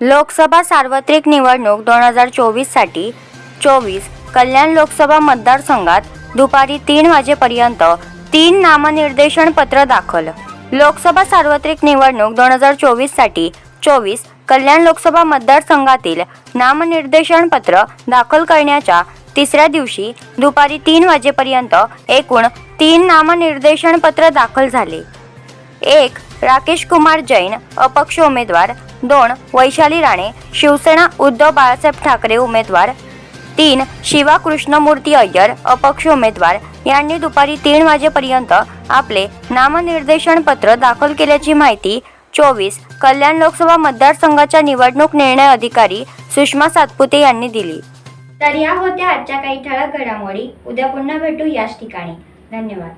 लोकसभा सार्वत्रिक निवडणूक दोन हजार चोवीससाठी चोवीस कल्याण लोकसभा मतदारसंघात दुपारी तीन वाजेपर्यंत तीन नामनिर्देशन पत्र दाखल. लोकसभा सार्वत्रिक निवडणूक दोन हजार चोवीससाठी चोवीस कल्याण लोकसभा मतदारसंघातील नामनिर्देशन पत्र दाखल करण्याच्या तिसऱ्या दिवशी दुपारी तीन वाजेपर्यंत एकूण तीन नामनिर्देशन पत्र दाखल झाले. एक राकेश कुमार जैन अपक्ष उमेदवार. दोन वैशाली राणे शिवसेना उद्धव बाळासाहेब ठाकरे उमेदवार. तीन शिवा कृष्णमूर्ती अय्यर अपक्ष उमेदवार. यांनी दुपारी तीन वाजेपर्यंत आपले नामनिर्देशन पत्र दाखल केल्याची माहिती चोवीस कल्याण लोकसभा मतदारसंघाच्या निवडणूक निर्णय अधिकारी सुषमा सातपुते यांनी दिली. तर या होत्या आजच्या काही ठळक घडामोडी. उद्या पुन्हा भेटू याच ठिकाणी. धन्यवाद.